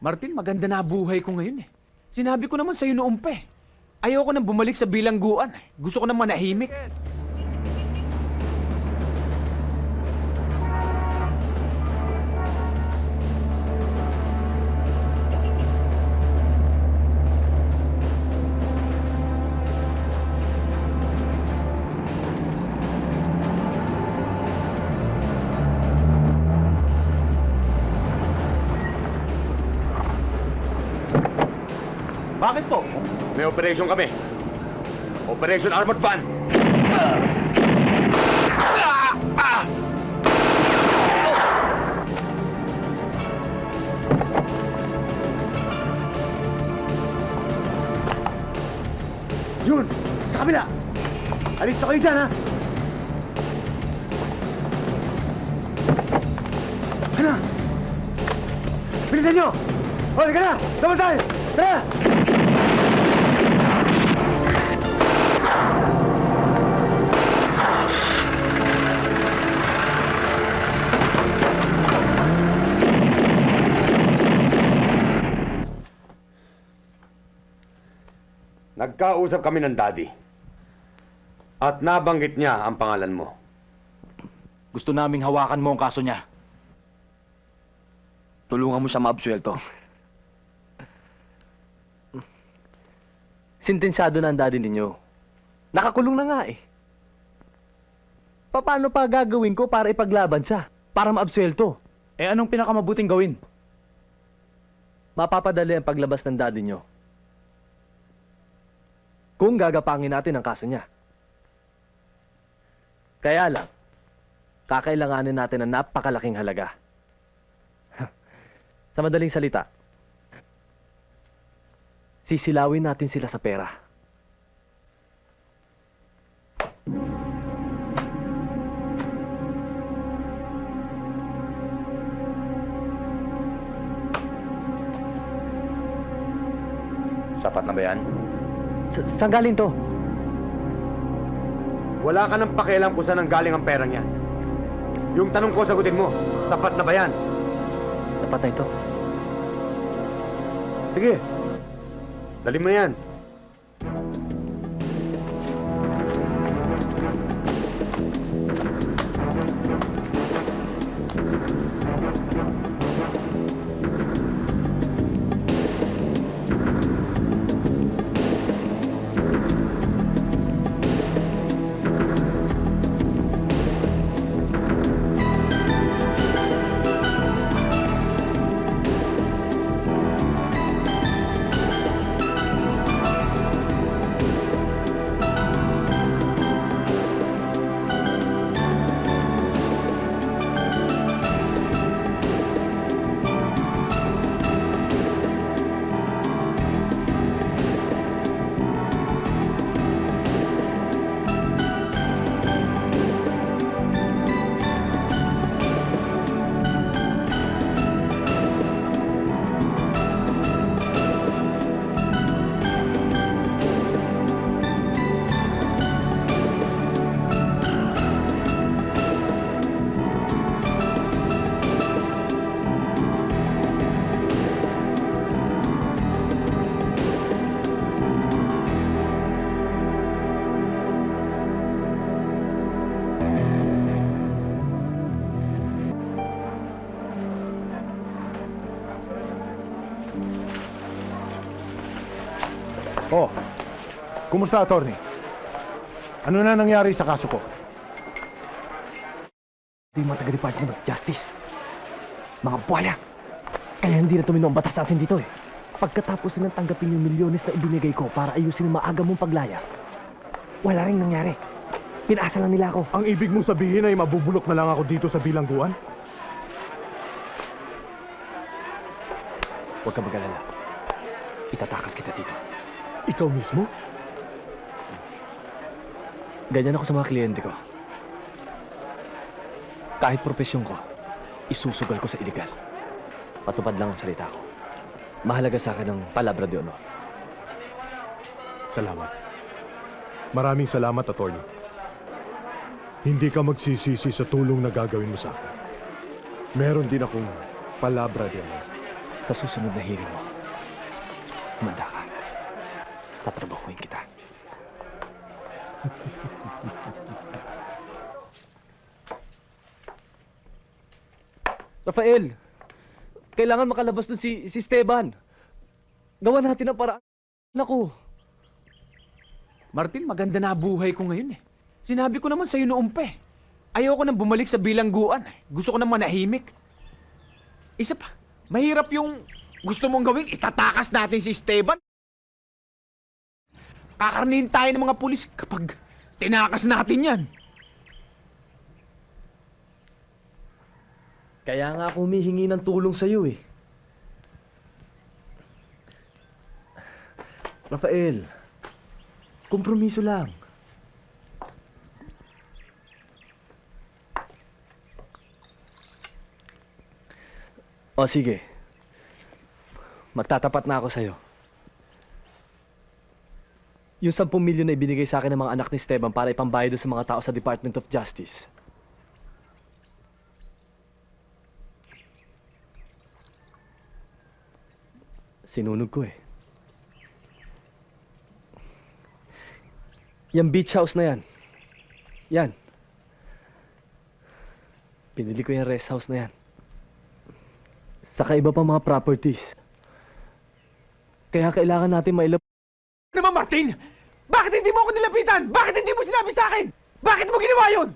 Martin, maganda na buhay ko ngayon eh. Sinabi ko naman sa'yo noong pa eh. Ayoko nang bumalik sa bilangguan. eh. Gusto ko nang manahimik. Bakit po? May operation kami. Operation Armored Van. Yun! Sa kabila! Alis na kayo dyan, ha? Ano? Bilisan nyo! O, halika na! Sama tayo! Tara! Nagkausap kami ng daddy. At nabanggit niya ang pangalan mo. Gusto naming hawakan mo ang kaso niya. Tulungan mo siya maabsuelto. Sintensyado na ang daddy ninyo. Nakakulong na nga eh. Paano pa gagawin ko para ipaglaban siya? Para maabsuelto? Eh anong pinakamabuting gawin? Mapapadali ang paglabas ng daddy nyo. Kung gagapangin natin ang kaso niya. Kaya lang, kakailanganin natin ng napakalaking halaga. sa madaling salita, sisilawin natin sila sa pera. Sapat na ba yan? Sa saan galing to? Wala ka nang pakialam kung saan ang galing ang perang yan. Yung tanong ko, sagutin mo. Sapat na ba yan? Dapat na ito. Sige. Dali mo na yan. Oh, kumusta, attorney? Ano na nangyari sa kaso ko? Hindi mga taga-Department of Justice. Mga buwala. Kaya hindi na tumino ang batas natin dito eh. Pagkatapos silang tanggapin yung milyones na ibinigay ko para ayusin ang maaga mong paglaya, wala rin nangyari. Pinasa lang nila ako. Ang ibig mong sabihin ay mabubulok na lang ako dito sa bilangguan? Huwag ka mag-alala. Itatakas kita dito. Ikaw mismo? Ganyan ako sa mga kliyente ko. Kahit profesyon ko, isusugal ko sa iligal. Patupad lang ang salita ko. Mahalaga sa akin ang palabra de honor. Salamat. Maraming salamat, attorney. Hindi ka magsisisi sa tulong na gagawin mo sa akin. Meron din akong palabra din. Sa susunod na hearing mo, humanda ka. Tatrabahuin kita. Rafael, kailangan makalabas dun si, si Esteban. Gawa natin ang paraan. Naku, Martin, maganda na buhay ko ngayon eh. Sinabi ko naman sa'yo noong pa eh. Ayoko nang bumalik sa bilangguan. eh. Gusto ko nang manahimik. Isa pa, mahirap yung gusto mong gawin, itatakas natin si Esteban. Kakarnihin tayo ng mga pulis kapag tinakas natin yan. kaya nga ako humihingi ng tulong sa'yo eh. Rafael, kompromiso lang. O sige, magtatapat na ako sa'yo. Yung 10 milyon na ibinigay sa akin ng mga anak ni Esteban para ipambayad doon sa mga tao sa Department of Justice. Sinunog ko eh. Yung beach house na yan. Yan. Pinili ko yung rest house na yan. Saka iba pa mga properties. Kaya kailangan natin mailap... Ano naman Martin? Bakit hindi mo ako nilapitan? Bakit hindi mo sinabi sa akin? Bakit mo ginawa yun?